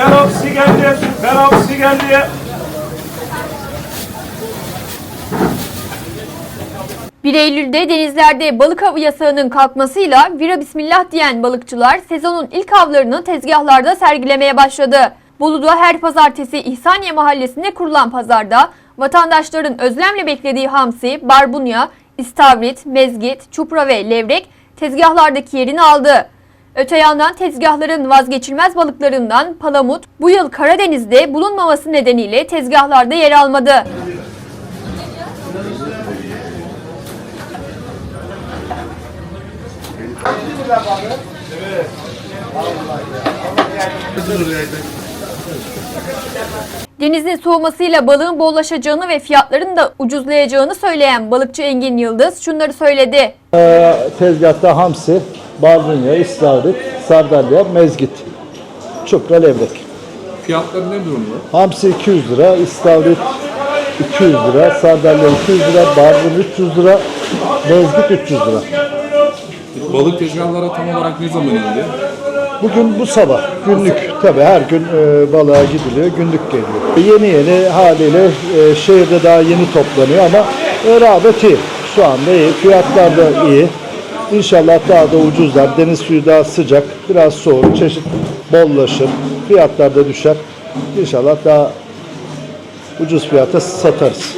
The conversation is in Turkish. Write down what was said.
Ferapsi geldi. Ferapsi geldi. Bir Eylül'de denizlerde balık avı yasağının kalkmasıyla vira bismillah diyen balıkçılar sezonun ilk avlarını tezgahlarda sergilemeye başladı. Bolu'da her pazartesi İhsaniye Mahallesi'nde kurulan pazarda vatandaşların özlemle beklediği hamsi, barbunya, istavrit, mezgit, çupra ve levrek tezgahlardaki yerini aldı. Öte yandan tezgahların vazgeçilmez balıklarından palamut bu yıl Karadeniz'de bulunmaması nedeniyle tezgahlarda yer almadı. Denizin soğumasıyla balığın bollaşacağını ve fiyatların da ucuzlayacağını söyleyen balıkçı Engin Yıldız şunları söyledi. Ee, tezgahta hamsi, barbunya, istavrit, sardalya, mezgit, çupra, levrek. Fiyatları ne durumda? Hamsi 200 lira, istavrit 200 lira, sardalya 200 lira, barbunya 300 lira, mezgit 300 lira. Balık tezgahlara tam olarak ne zaman indi? Bugün bu sabah günlük tabii her gün e, balığa gidiliyor, günlük geliyor. Yeni yeni haliyle e, şehirde daha yeni toplanıyor ama e, rağbet iyi. Şu anda iyi, fiyatlar da iyi. İnşallah daha da ucuzlar. Deniz suyu daha sıcak, biraz soğuk, çeşit bollaşır, fiyatlar da düşer. İnşallah daha ucuz fiyata satarız.